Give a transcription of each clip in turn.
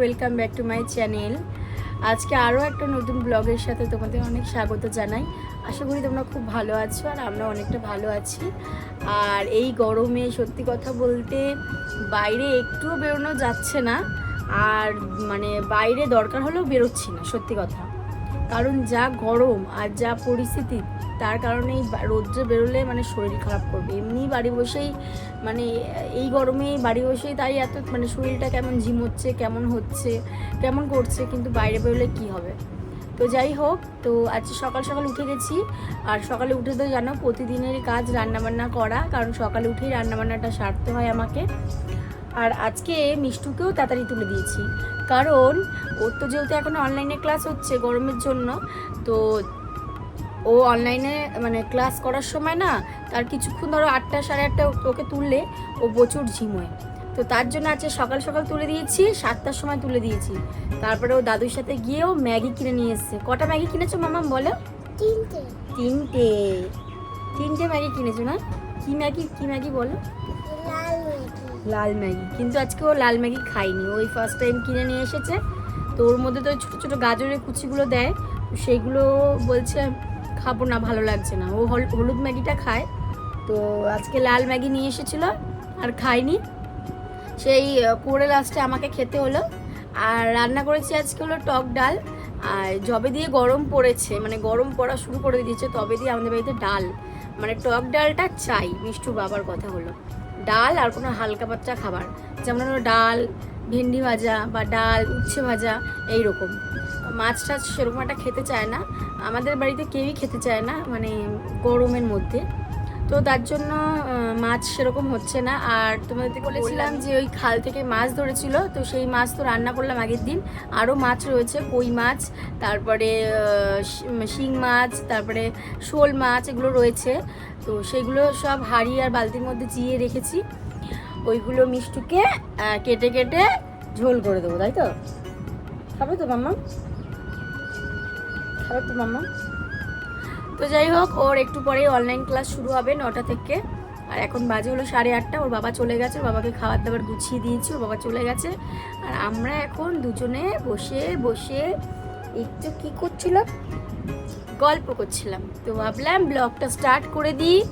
Welcome back to my channel আজকে আরও একটা নতুন ব্লগের সাথে তোমাদের অনেক স্বাগত জানাই। আশা করি তোমরা খুব ভালো আছো আর আমরা অনেকটা ভালো আছি। আর এই গরমে সত্যি কথা বলতে বাইরে একটুও বেরোনো যাচ্ছে না। আর মানে বাইরে দরকার হলেও বেরোচ্ছি না, সত্যি কথা। কারণ যা গরম আর যা পরিস্থিতি তার কারণে রোদ্রে বেরোলে মানে শরীর খারাপ করবে। এমনি বাড়ি বসেই মানে এই গরমে বাড়ি বসেই তাই এত মানে শরীরটা কেমন ঝিমোচ্ছে, কেমন হচ্ছে, কেমন করছে, কিন্তু বাইরে বেরোলে কি হবে? তো যাই হোক, তো আজকে সকাল সকাল উঠে গেছি। আর সকালে উঠে তো জানো, প্রতিদিনের কাজ রান্নাবান্না করা, কারণ সকালে উঠেই রান্নাবান্নাটা সারতে হয় আমাকে। আর আজকে মিষ্টুকেও তাড়াতাড়ি তুলে দিয়েছি। কারণ, ওর তো যেহেতু এখন অনলাইনে ক্লাস হচ্ছে গরমের জন্য, তো ও অনলাইনে মানে ক্লাস করার সময় না তার কিছুক্ষণ ধরো আটটা সাড়ে আটটা ওকে তুললে ও প্রচুর ঝিমোয় তো তার জন্য আজকে সকাল সকাল তুলে দিয়েছি সাতটার সময় তুলে দিয়েছি। তারপরে ও দাদুর সাথে গিয়েও ম্যাগি কিনে নিয়ে এসছে। কটা ম্যাগি কিনেছো মামা বলো? তিনটে। তিনটে। তিনটে ম্যাগি কিনেছো না? কি ম্যাগি কি ম্যাগি বলো? লাল ম্যাগি। কিন্তু আজকে ও লাল ম্যাগি খায়নি। ওই ফার্স্ট টাইম কিনে নিয়ে এসেছে। তো ওর মধ্যে তো ওই ছোটো ছোটো গাজরের কুচিগুলো দেয়। সেইগুলো বলছে খাব না, ভালো লাগছে না। ও হল- হলুদ ম্যাগিটা খায়। তো আজকে লাল ম্যাগি নিয়ে এসেছিল, আর খায়নি। সেই করে লাস্টে আমাকে খেতে হলো। আর রান্না করেছি আজকে হলো টক ডাল। আর জবে দিয়ে গরম পড়েছে মানে গরম পড়া শুরু করে দিয়েছে, তবে দিয়ে আমাদের বাড়িতে ডাল। মানে টক ডালটা চাই মিষ্টু বাবার কথা হলো। ডাল আর কোনো হালকা পাতলা খাবার। যেমন ডাল ভেন্ডি ভাজা বা ডাল, উচ্ছে ভাজা এই রকম মাছ টাছ সেরকম একটা খেতে চায় না। আমাদের বাড়িতে কেউই খেতে চায় না মানে গরমের মধ্যে। তো তার জন্য মাছ সেরকম হচ্ছে না। আর তোমাদের বলেছিলাম যে ওই খাল থেকে মাছ ধরেছিল, তো সেই মাছ তো রান্না করলাম আগের দিন। আরও মাছ রয়েছে, কই মাছ, তারপরে শি- মাছ, তারপরে শোল মাছ এগুলো রয়েছে। তো সেগুলো সব হাঁড়ি আর বালতির মধ্যে চিয়ে রেখেছি। ওইগুলো মিষ্টুকে কেটে কেটে ঝোল করে দেবো, তাই তো? খাবে তো মাম্মা? খাবে তো মাম্মা? তো যাই হোক, ওর একটু পরেই অনলাইন ক্লাস শুরু হবে নটা থেকে। আর এখন বাজে হলো সাড়ে আটটা, ওর বাবা চলে গেছে, ওর বাবাকে খাবার দাবার গুছিয়ে দিয়েছি, ওর বাবা চলে গেছে। আর আমরা এখন দুজনে বসে বসে একটু কি করছিলাম? গল্প করছিলাম। তো ভাবলাম ব্লগটা স্টার্ট করে দিই।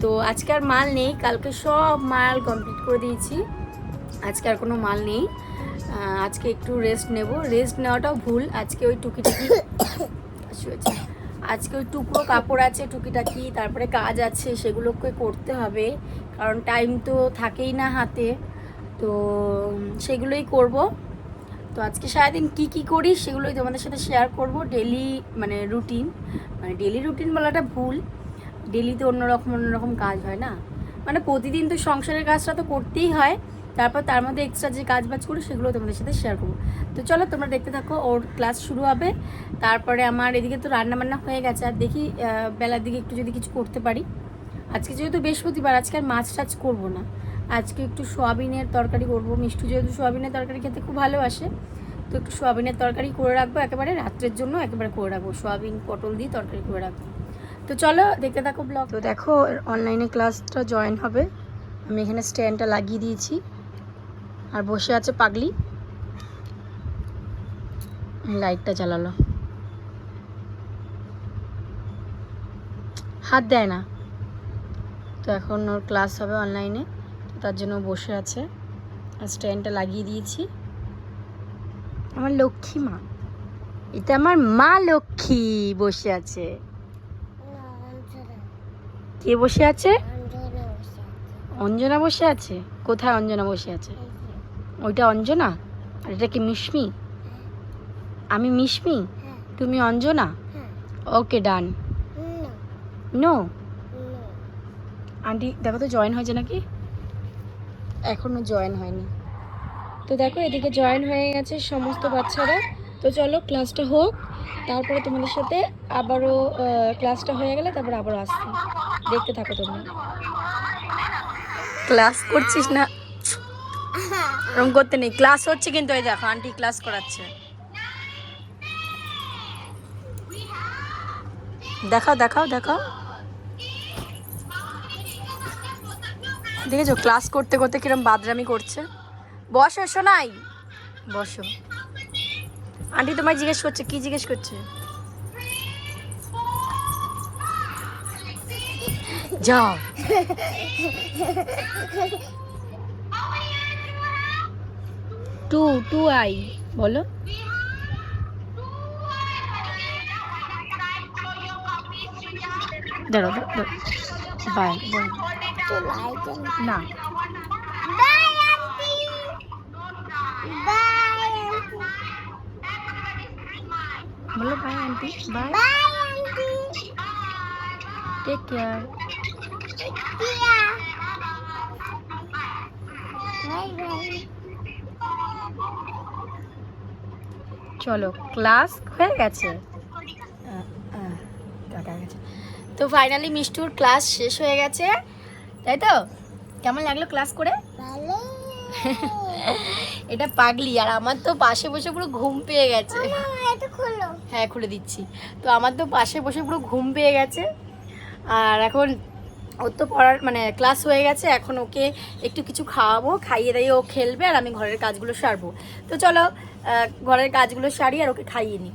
তো আজকে আর মাল নেই, কালকে সব মাল কমপ্লিট করে দিয়েছি। আজকে আর কোনো মাল নেই। আজকে একটু রেস্ট নেব। রেস্ট নেওয়াটাও ভুল। আজকে ওই টুকিটাকি শুয়েছে আজকে ওই টুকরো কাপড় আছে, টুকিটাকি, তারপরে কাজ আছে, সেগুলোকে করতে হবে। কারণ টাইম তো থাকেই না হাতে। তো সেগুলোই করব। তো আজকে সারাদিন কি কি করি সেগুলোই তোমাদের সাথে শেয়ার করব। ডেলি মানে রুটিন মানে ডেলি রুটিন বলাটা ভুল। ডেলি তো অন্যরকম অন্যরকম কাজ হয় না। মানে প্রতিদিন তো সংসারের কাজটা তো করতেই হয়। তারপর তার মধ্যে এক্সট্রা যে কাজ বাজ করি সেগুলো তোমাদের সাথে শেয়ার করব। তো চলো তোমরা দেখতে থাকো, ওর ক্লাস শুরু হবে। তারপরে আমার এদিকে তো রান্না বান্না হয়ে গেছে, আর দেখি বেলার দিকে একটু যদি কিছু করতে পারি। আজকে যেহেতু বৃহস্পতিবার, আজকে আর মাছ টাছ করব না। আজকে একটু সোয়াবিনের তরকারি করব। মিষ্টু যেহেতু সোয়াবিনের তরকারি খেতে খুব ভালোবাসে, তো একটু সোয়াবিনের তরকারি করে রাখব, একেবারে রাত্রের জন্য একেবারে করে রাখব। সোয়াবিন, পটল দিয়ে তরকারি করে রাখব। তো চলো দেখতে থাকো ব্লগ তো দেখো অনলাইনে ক্লাসটা জয়েন হবে। আমি এখানে স্ট্যান্ডটা লাগিয়ে দিয়েছি। আর বসে আছে পাগলি। লাইটটা চালালো হাত দেয় না। তো এখন ওর ক্লাস হবে অনলাইনে তার জন্য বসে আছে। আর স্ট্যান্ডটা লাগিয়ে দিয়েছি। আমার লক্ষ্মী মা। এটা আমার মা লক্ষ্মী বসে আছে। কে বসে আছে? অঞ্জনা বসে আছে। কোথায় অঞ্জনা বসে আছে? ওইটা অঞ্জনা? আর এটা কি মিশমি আমি মিশমি তুমি Anjana? Okay, done. No? Aunty, দেখো তো জয়েন হয়েছে নাকি? এখনও জয়েন হয়নি। তো দেখো, এদিকে জয়েন হয়ে গেছে সমস্ত বাচ্চারা। তো চলো, ক্লাসটা হোক। তারপরে তোমাদের সাথে আবারও ক্লাসটা হয়ে গেলে তারপর আবারও আসছি। দেখতে থাকো তোমরা। ক্লাস করছিস না? ওরকম করতে নেই। ক্লাস হচ্ছে কিন্তু এই দেখো, আন্টি ক্লাস করাচ্ছে। দেখাও দেখাও দেখাও। দেখেছ, ক্লাস করতে করতে কিরম বাদরামি করছে? বসো শোনাই বসো। আন্টি তোমায় জিজ্ঞেস করছে, কি জিজ্ঞেস করছে? যাও। টু টু আই বলো দাঁড়ো দাঁড়ো বাই বাই তো লাইট না বাই আন্টি বাই আন্টি বলো bye aunty bye bye aunty take care Tiya bye bye চলো ক্লাস হয়ে গেছে। তো ফাইনালি মিষ্টুর ক্লাস শেষ হয়ে গেছে তাই তো? কেমন লাগল ক্লাস করে? এটা পাগলি আর আমার তো পাশে বসে পুরো ঘুম পেয়ে গেছে। এটা হ্যাঁ খুলে দিচ্ছি। তো আমার তো পাশে বসে পুরো ঘুম পেয়ে গেছে। আর এখন ওর তো পড়ার মানে ক্লাস হয়ে গেছে এখন ওকে একটু কিছু খাওয়াবো খাইয়ে দাইয়ে ও খেলবে আর আমি ঘরের কাজগুলো সারবো। তো চলো ঘরের কাজগুলো সারি আর ওকে খাইয়ে নিই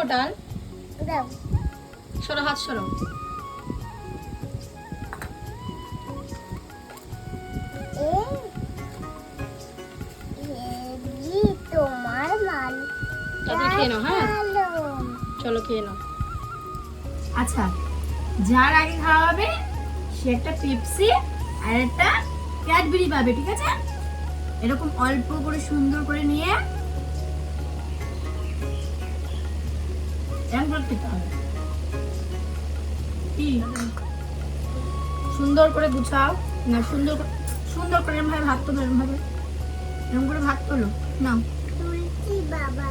দেবো ডাল। সরো হাত সরো। হ্যাঁ? চলো খেয়ে নাও। আচ্ছা যার আগে খাওয়া হবে সে একটা পেপসি আর একটা ক্যাডবেরি পাবে ঠিক আছে? এরকম অল্প করে সুন্দর করে নিয়ে সুন্দর করে গুছাও। না সুন্দর সুন্দর করে এরকম ভাবে ভাত তো এরকম ভাবে এরকম করে ভাত তোলো। নাও। তুলছি বাবা।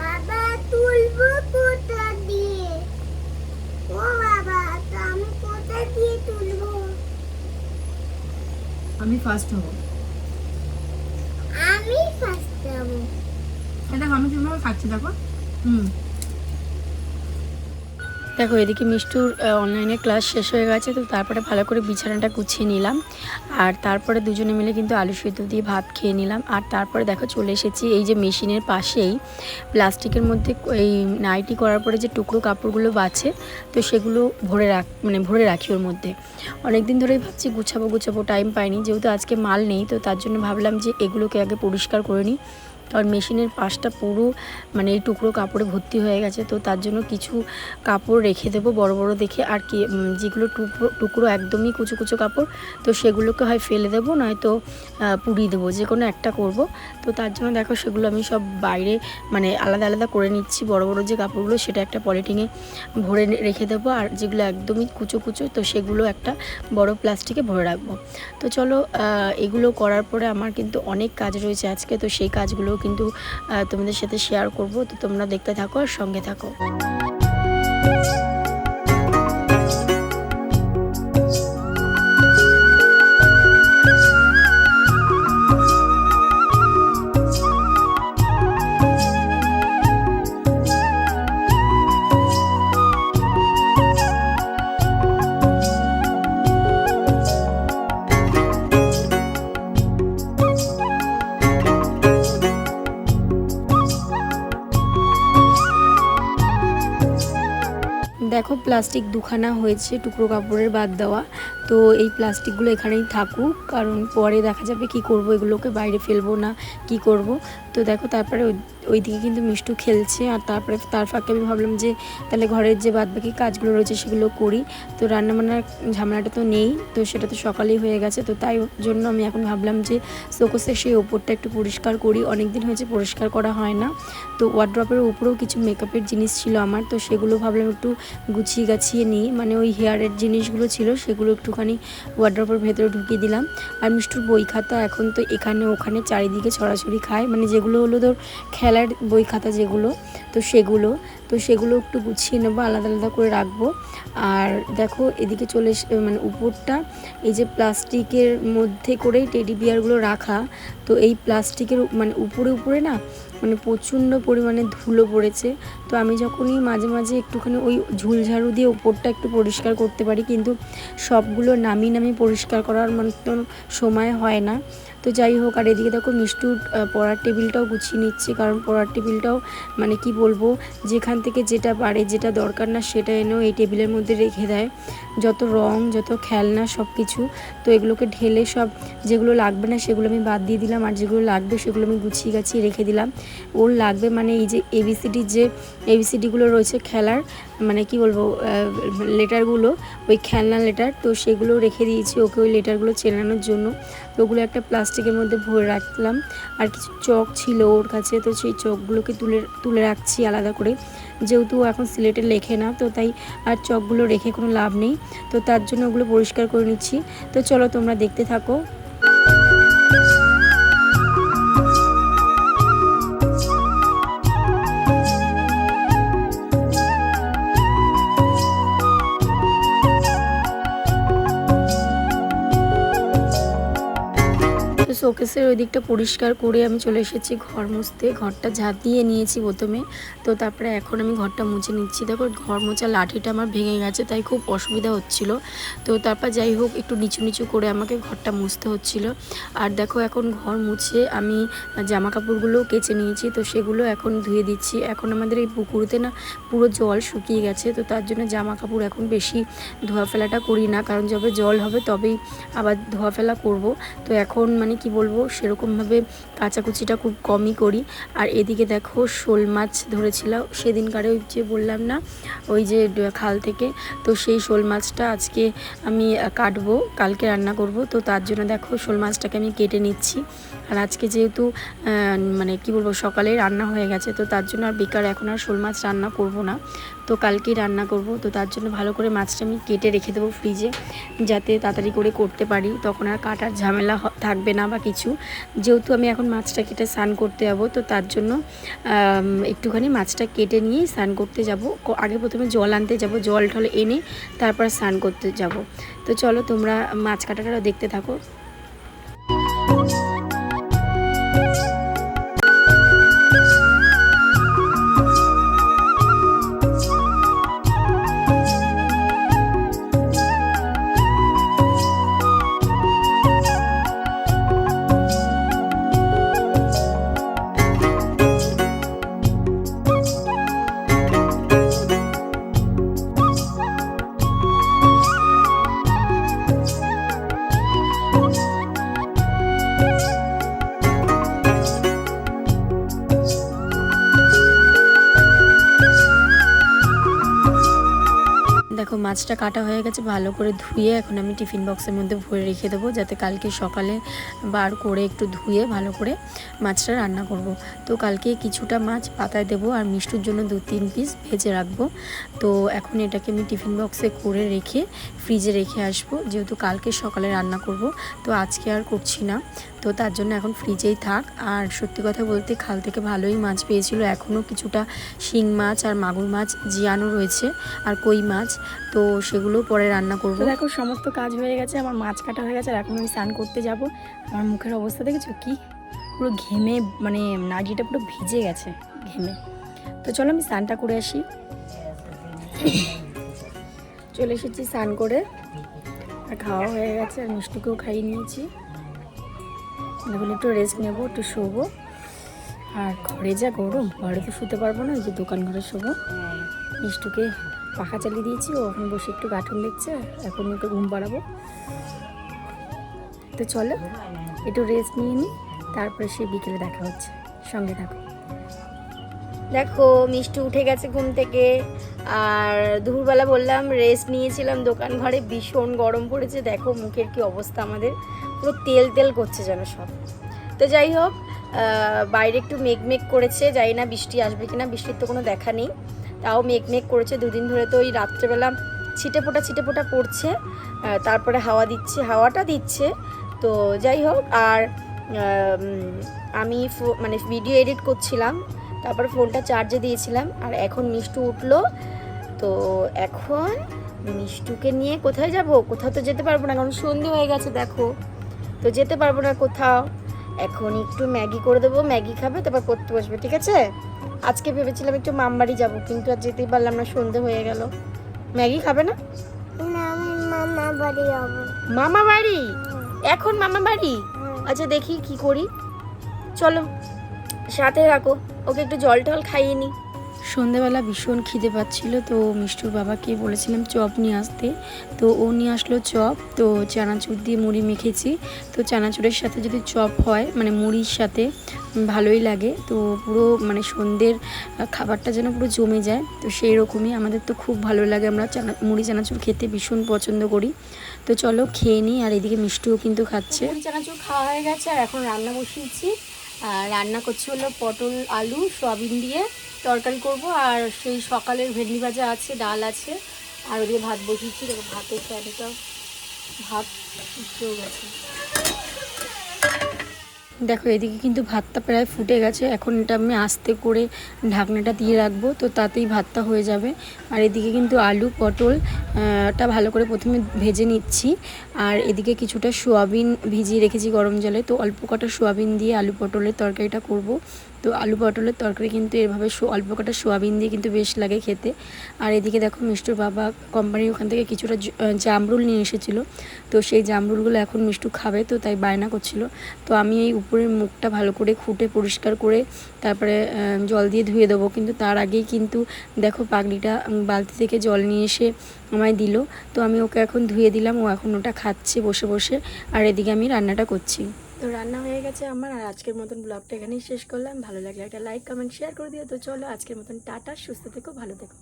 বাবা তুলবো কোথা দিয়ে? ও বাবা তো আমি কোথা দিয়ে তুলবো? আমি ফার্স্ট হব। আমি ফার্স্ট যাব। এটা দেখো আমি কীভাবে খাচ্ছি দেখো। হুম। দেখো, এদিকে মিষ্টুর অনলাইনে ক্লাস শেষ হয়ে গেছে, তো তারপরে ভালো করে বিছানাটা গুছিয়ে নিলাম। আর তারপরে দুজনে মিলে কিন্তু আলু সিদ্ধ দিয়ে ভাত খেয়ে নিলাম। আর তারপরে দেখো, চলে এসেছি এই যে মেশিনের পাশেই। প্লাস্টিকের মধ্যে এই নাইটি করার পরে যে টুকরো কাপড়গুলো বাঁচে তো সেগুলো ভরে রাখ মানে ভরে রাখি ওর মধ্যে। অনেক দিন ধরেই ভাবছি গুছাবো গুছাবো টাইম পাইনি। যেহেতু আজকে মাল নেই, তো তার জন্য ভাবলাম যে এগুলোকে আগে পরিষ্কার করে নিই। কারণ মেশিনের পাশটা পুরো মানে এই টুকরো কাপড়ে ভর্তি হয়ে গেছে, তো তার জন্য কিছু কাপড় রেখে দেবো বড় বড় দেখে। আর কি যেগুলো টুকরো টুকরো একদমই কুচো কুচো কাপড়, তো সেগুলোকে হয় ফেলে দেবো, নয়তো পুড়িয়ে দেবো, যে কোনো একটা করব। তো তার জন্য দেখো সেগুলো আমি সব বাইরে মানে আলাদা আলাদা করে নিচ্ছি, বড় বড় যে কাপড়গুলো সেটা একটা পলিটিনে ভরে রেখে দেবো, আর যেগুলো একদমই কুচো কুচো, তো সেগুলো একটা বড় প্লাস্টিকে ভরে রাখব। তো চলো এগুলো করার পরে আমার কিন্তু অনেক কাজ রয়েছে আজকে, তো সেই কাজগুলো কিন্তু তোমাদের সাথে শেয়ার করব। তো তোমরা দেখতে থাকো আর সঙ্গে থাকো। দেখো প্লাস্টিক দুখানা হয়েছে টুকরো কাপড়ের বাদ দেওয়া। তো এই প্লাস্টিকগুলো এখানেই থাকুক, কারণ পরে দেখা যাবে কি করব, এগুলোকে বাইরে ফেলব না, কি করব। তো দেখো, তারপরে ওই- দিকে কিন্তু মিষ্টু খেলছে, আর তারপরে তার ফাঁকে আমি ভাবলাম যে, তাহলে ঘরের যে বাদবাকি কাজগুলো রয়েছে সেগুলো করি। তো রান্নাবান্নার ঝামেলাটা তো নেই, তো সেটা তো সকালেই হয়ে গেছে, তো তাই জন্য আমি এখন ভাবলাম যে শোকসের সেই ওপরটা একটু পরিষ্কার করি। অনেক দিন হয়েছে পরিষ্কার করা হয় না, তো ওয়ার্ড্রপের উপরেও কিছু মেকআপের জিনিস ছিল আমার, তো সেগুলো ভাবলাম একটু গুছিয়ে গাছিয়ে নিই। মানে ওই হেয়ারের জিনিসগুলো ছিল, সেগুলো একটুখানি ওয়ার্ড্রপের ভেতরে ঢুকিয়ে দিলাম। আর মিষ্টুর বই খাতা এখন তো এখানে ওখানে চারিদিকে ছড়াছড়ি খায়। মানে যেগুলো হলো তোর খেলার বই খাতা যেগুলো, তো সেগুলো তো সেগুলো একটু গুছিয়ে নেব, আলাদা আলাদা করে রাখব। আর দেখো এদিকে চলে মানে উপরটা, এই যে প্লাস্টিকের মধ্যে করেই টেডি বিয়ারগুলো রাখা, তো এই প্লাস্টিকের মানে উপরে উপরে না মানে প্রচণ্ড পরিমাণে ধুলো পড়েছে। তো আমি যখনই মাঝে মাঝে একটুখানি ওই ঝুলঝাড়ু দিয়ে উপরটা একটু পরিষ্কার করতে পারি, কিন্তু সবগুলো নামিয়ে নামিয়ে পরিষ্কার করার মতন সময় হয় না। তো যাই হোক, আর এদিকে দেখো মিষ্টুর পড়ার টেবিলটাও গুছিয়ে নিচ্ছে, কারণ পড়ার টেবিলটাও মানে কি বলব, যেখান থেকে যেটা পারে, যেটা দরকার না সেটা এনেও এই টেবিলের মধ্যে রেখে দেয়। যত রং, যত খেলনা সব কিছু তো এগুলোকে ঢেলে সব যেগুলো লাগবে না সেগুলো আমি বাদ দিয়ে দিলাম, আর যেগুলো লাগবে সেগুলো আমি গুছিয়ে গাছিয়ে রেখে দিলাম। ওর লাগবে মানে এই যে এবিসিডির যে এবিসিডিগুলো রয়েছে খেলার মানে কি বলব লেটারগুলো, ওই খেলনা লেটার, তো সেগুলো রেখে দিয়েছি ওকে ওই লেটারগুলো চেনানোর জন্য। তো ওগুলো একটা প্লাস্টিকের মধ্যে ভরে রাখলাম। আর কিছু চক ছিল ওর কাছে, তো সেই চকগুলোকে তুলে তুলে রাখছি আলাদা করে। যেহেতু এখন সিলেটে লেখে না, তো তাই আর চকগুলো রেখে কোনো লাভ নেই। তো তার জন্য ওগুলো পরিষ্কার করে নিচ্ছি। তো চলো তোমরা দেখতে থাকো। শোকেসের ওই দিকটা পরিষ্কার করে আমি চলে এসেছি ঘর মুছতে। ঘরটা ঝাঁপিয়ে নিয়েছি প্রথমে। তো তারপরে এখন আমি ঘরটা মুছে নিচ্ছি। দেখো, ঘর মোছা লাঠিটা আমার ভেঙে গেছে, তাই খুব অসুবিধা হচ্ছিল। তো তারপর যাই হোক, একটু নিচু নিচু করে আমাকে ঘরটা মুছতে হচ্ছিল। আর দেখো, এখন ঘর মুছে আমি জামা কাপড়গুলো কেচে নিয়েছি। তো সেগুলো এখন ধুয়ে দিচ্ছি। এখন আমাদের এই পুকুরতে না পুরো জল শুকিয়ে গেছে। তো তার জন্য জামা কাপড় এখন বেশি ধোয়া ফেলাটা করি না। কারণ যবে জল হবে, তবেই আবার ধোয়া ফেলা করব। তো এখন মানে কি বলব, সেরকমভাবে কাচাকুচিটা খুব কমই করি। আর এদিকে দেখো শোল মাছ ধরেছিল সেদিনকারে ওই যে বললাম না, ওই যে খাল থেকে, তো সেই শোল মাছটা আজকে আমি কাটবো, কালকে রান্না করব, তো তার জন্য দেখো শোল মাছটাকে আমি কেটে নিচ্ছি। আর আজকে যেহেতু মানে কি বলব সকালে রান্না হয়ে গেছে, তো তার জন্য আর বেকার এখন আর শোল মাছ রান্না করব না। তো কালকেই রান্না করব। তো তার জন্য ভালো করে মাছটা আমি কেটে রেখে দেবো ফ্রিজে, যাতে তাড়াতাড়ি করে করতে পারি। তখন আর কাটার ঝামেলা থাকবে না বা কিছু। যেহেতু আমি এখন মাছটা কেটে স্নান করতে যাব, তো তার জন্য একটুখানি মাছটা কেটে নিয়েই স্নান করতে যাব। আগে প্রথমে জল আনতে যাব, জল ঠল এনে তারপর স্নান করতে যাব। তো চলো তোমরা মাছ কাটাটা দেখতে থাকো। মাছটা কাটা হয়ে গেছে, ভালো করে ধুয়ে এখন আমি টিফিন বক্সের মধ্যে ভরে রেখে দেবো, যাতে কালকে সকালে বার করে একটু ধুয়ে ভালো করে মাছটা রান্না করব। তো কালকে কিছুটা মাছ পাতায় দেবো আর মিষ্টুর জন্য দু তিন পিস ভেজে রাখব। তো এখন এটাকে আমি টিফিন বক্সে করে রেখে ফ্রিজে রেখে আসব, যেহেতু কালকে সকালে রান্না করব, তো আজকে আর করছি না। তো তার জন্য এখন ফ্রিজেই থাক। আর সত্যি কথা বলতে খাল থেকে ভালোই মাছ পেয়েছিল এখনও কিছুটা শিং মাছ আর মাগুর মাছ জিয়ানো রয়েছে, আর কই মাছ। তো সেগুলো পরে রান্না করব। দেখো, সমস্ত কাজ হয়ে গেছে, আমার মাছ কাটা হয়ে গেছে, আর এখন আমি স্নান করতে যাব। আমার মুখের অবস্থা দেখেছ কি? পুরো ঘেমে মানে নাজিটা পুরো ভিজে গেছে, ঘেমে। তো চলো আমি স্নানটা করে আসি। চলে এসেছি স্নান করে। আর খাওয়া হয়ে গেছে, আর মিষ্টিকেও খাইয়ে নিয়েছি। এখন একটু রেস্ট নেব, একটু শোবো। আর ঘরে যা গরম, ঘরে তো শুতে পারব না, ওই যে দোকান ঘরে শোবো। মিষ্টুকে পাখা চালিয়ে দিয়েছি, ও এখন বসে একটু কার্টুন দেখছে, এখন ওকে ঘুম পাড়াবো। তো চলো, একটু রেস্ট নিয়ে নিই তারপরে সে বিকেলে দেখা হচ্ছে, সঙ্গে থাকো। দেখো, মিষ্টি উঠে গেছে ঘুম থেকে, আর দুপুরবেলা বললাম রেস্ট নিয়েছিলাম দোকান ঘরে, ভীষণ গরম পড়েছে, দেখো মুখের কি অবস্থা আমাদের, পুরো তেল তেল করছে যেন সব। তো যাই হোক বাইরে একটু মেঘ মেঘ করেছে, জানি না বৃষ্টি আসবে কিনা, বৃষ্টির তো কোনো দেখা নেই। তাও মেঘ মেঘ করেছে, দুদিন ধরে তো ওই রাত্রেবেলা ছিটে ফোটা ছিটে ফোটা পড়ছে। তারপরে হাওয়া দিচ্ছে, হাওয়াটা দিচ্ছে। তো যাই হোক, আর, আমি মানে ভিডিও এডিট করছিলাম, তারপর ফোনটা চার্জে দিয়েছিলাম, আর এখন মিষ্টু উঠল। তো এখন মিষ্টুকে নিয়ে কোথায় যাব? কোথাও তো যেতে পারব না, কারণ সন্ধে হয়ে গেছে, দেখো। তো যেতে পারব না কোথাও। এখন একটু ম্যাগি করে দেবো ম্যাগি খাবে তারপর পড়তে বসবে ঠিক আছে? আজকে ভেবেছিলাম একটু মামবাড়ি যাব কিন্তু আর যেতেই পারলাম না সন্ধে হয়ে গেল। ম্যাগি খাবে না? মামা বাড়ি মামা বাড়ি? এখন মামা বাড়ি? আচ্ছা দেখি কি করি। চলো সাথে রাখো ওকে একটু জল টল খাইয়ে নি। সন্ধেবেলা ভীষণ খিদে পাচ্ছিল, তো মিষ্টুর বাবাকে বলেছিলাম চপ নিয়ে আসতে। তো ও নিয়ে আসলো চপ, তো চানাচুর দিয়ে মুড়ি মেখেছি। তো চানাচুরের সাথে যদি চপ হয় মানে মুড়ির সাথে ভালোই লাগে। তো পুরো মানে সন্ধ্যের খাবারটা যেন পুরো জমে যায়। তো সেই রকমই আমাদের তো খুব ভালো লাগে, আমরা চানা, মুড়ি চানাচুর খেতে ভীষণ পছন্দ করি। তো চলো খেয়ে নিই, আর এদিকে মিষ্টিও কিন্তু খাচ্ছে। চানাচুর খাওয়া হয়ে গেছে, আর এখন রান্না বসিয়েছি। রান্না করছি হলো পটল, আলু, সয়াবিন দিয়ে তরকারি করব। আর সেই সকালের ভেন্ডি ভাজা আছে, ডাল আছে। আর ওদিকে ভাত বসিয়েছি ভাতের ফ্যানটা ভাত উঠেও গেছে। দেখো, এদিকে কিন্তু ভাতটা প্রায় ফুটে গেছে। এখন এটা আমি আস্তে করে ঢাকনাটা দিয়ে রাখব, তো তাতেই ভাতটা হয়ে যাবে। আর এদিকে কিন্তু আলু পটলটা ভালো করে প্রথমে ভেজে নিচ্ছি। আর এদিকে কিছুটা সোয়াবিন ভিজিয়ে রেখেছি গরম জলে। তো অল্প কটা সোয়াবিন দিয়ে আলু পটলের তরকারিটা করব। তো আলু পটলের তরকারি কিন্তু এভাবে অল্প কটা সোয়াবিন দিয়ে কিন্তু বেশ লাগে খেতে। আর এদিকে দেখো মিষ্টুর বাবা কোম্পানির ওখান থেকে কিছুটা জামরুল নিয়ে এসেছিল। তো সেই জামরুলগুলো এখন মিষ্টু খাবে, তো তাই বায়না করছিল। তো আমি এই উপরের মুখটা ভালো করে খুঁটে পরিষ্কার করে তারপরে জল দিয়ে ধুয়ে দেবো। কিন্তু তার আগেই কিন্তু দেখো পাগড়িটা বালতি থেকে জল নিয়ে এসে আমায় দিল। তো আমি ওকে এখন ধুয়ে দিলাম, ও এখন ওটা খাচ্ছে বসে বসে। আর এদিকে আমি রান্নাটা করছি। তো রান্না হয়ে গেছে আমার, আর আজকের মতন ব্লগটা এখানেই শেষ করলাম। ভালো লাগলে একটা লাইক, কমেন্ট শেয়ার করে দিও। তো চলো আজকের মতন টাটা, সুস্থ থেকো, ভালো থেকো।